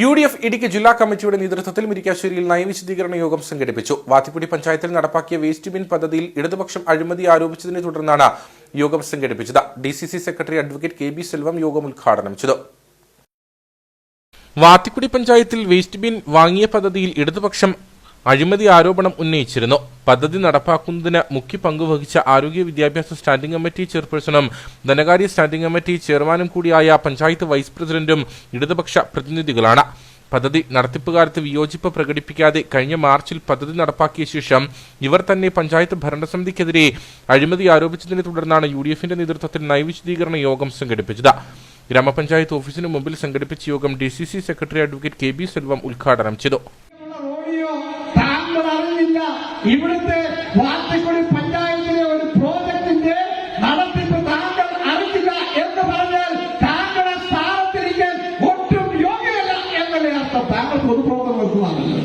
U D F Idukki ജില്ലാ കമ്മിറ്റിയുടെ നേതൃത്വത്തിൽ മുരിക്കാശ്ശേരിയിൽ നയവിശദീകരണ യോഗം സംഘടിപ്പിച്ചു. വാത്തിക്കുടി പഞ്ചായത്തിൽ നടപ്പാക്കിയ വേസ്റ്റ് ബിൻ പദ്ധതിയിൽ ഇടതുപക്ഷം അഴിമതി ആരോപിച്ചതിനെ തുടർന്നാണ് യോഗം സംഘടിപ്പിച്ചത്. D C C secretary advocate K B Selvam യോഗം ഉദ്ഘാടനം ചെയ്തു. വാത്തിക്കുടി പഞ്ചായത്തിൽ വേസ്റ്റ് ബിൻ വാങ്ങിയ പദ്ധതിയിൽ ഇടതുപക്ഷം അഴിമതി ആരോപണം ഉന്നയിച്ചിരുന്നു. പദ്ധതി നടപ്പാക്കുന്നതിന് മുഖ്യ പങ്കുവഹിച്ച ആരോഗ്യ വിദ്യാഭ്യാസ സ്റ്റാൻഡിംഗ് കമ്മിറ്റി ചെയർപേഴ്സണും ധനകാര്യ സ്റ്റാൻഡിംഗ് കമ്മിറ്റി ചെയർമാനും കൂടിയായ പഞ്ചായത്ത് വൈസ് പ്രസിഡന്റും ഇടതുപക്ഷ പ്രതിനിധികളാണ്. പദ്ധതി നടത്തിപ്പുകാലത്ത് വിയോജിപ്പ് പ്രകടിപ്പിക്കാതെ കഴിഞ്ഞ മാർച്ചിൽ പദ്ധതി നടപ്പാക്കിയ ശേഷം ഇവർ തന്നെ പഞ്ചായത്ത് ഭരണസമിതിക്കെതിരെ അഴിമതി ആരോപിച്ചതിനെ തുടർന്നാണ് യു ഡി എഫിന്റെ നേതൃത്വത്തിൽ നയവിശദീകരണ യോഗം സംഘടിപ്പിച്ചത്. ഗ്രാമപഞ്ചായത്ത് ഓഫീസിന് മുമ്പിൽ സംഘടിപ്പിച്ച യോഗം D C C secretary advocate K B Selvam ഉദ്ഘാടനം ചെയ്തു. അറിഞ്ഞില്ല ഇവിടുത്തെ വാർത്തക്കുടി പഞ്ചായത്തിലെ ഒരു പ്രോജക്ടിന്റെ നടത്തിപ്പ് താങ്കൾ അറിയില്ല എന്ന് പറഞ്ഞാൽ താങ്കളുടെ സ്ഥാനത്തിരിക്കാൻ ഒട്ടും യോഗ്യല്ല എന്നല്ലേ അർത്ഥം. താങ്കൾ പൊതുപ്രോധം വെക്കുവാണല്ലോ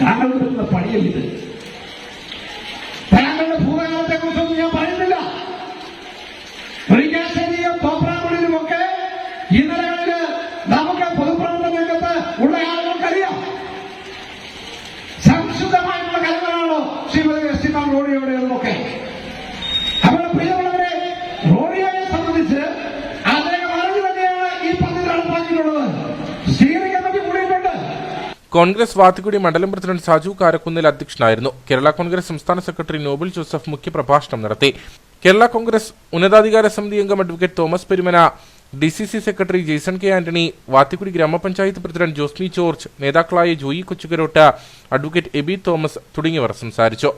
താങ്കൾ വരുന്ന പണിയല്ല ഇത്? താങ്കളുടെ ഭൂതകാലത്തെ കുറിച്ചൊന്നും ഞാൻ പറയുന്നില്ല. മുരിക്കാശ്ശേരിയും തോപ്രാങ്കുടിയിലും നമുക്ക് പൊതുപ്രവർത്തന രംഗത്ത് ഉള്ള ആളുകൾക്കറിയാം ശ്രീമാൻ അവരുടെ പ്രിയമുള്ളവരെ റോഡിയോയെ സംബന്ധിച്ച് അദ്ദേഹം അറിഞ്ഞു തന്നെയാണ് ഈ പദ്ധതി നടപ്പാക്കിയിട്ടുള്ളത് കോൺഗ്രസ് വാത്തിക്കുടി മണ്ഡലം പ്രസിഡന്റ് സാജു കാരക്കുന്നിൽ അധ്യക്ഷനായിരുന്നു. കേരള കോൺഗ്രസ് സംസ്ഥാന സെക്രട്ടറി നോബിൾ ജോസഫ് മുഖ്യ പ്രഭാഷണം നടത്തി. കേരള കോൺഗ്രസ് ഉന്നതാധികാര സമിതി അംഗം advocate Thomas Perumana D C C secretary Jaison K Antony Vathikudy ഗ്രാമപഞ്ചായത്ത് പ്രസിഡന്റ് ജോസ്മി ജോർജ് നേതാക്കളായ ജോയി കൊച്ചുകരോട്ട അഡ്വക്കേറ്റ് എബി തോമസ് തുടങ്ങിയവർ സംസാരിച്ചു.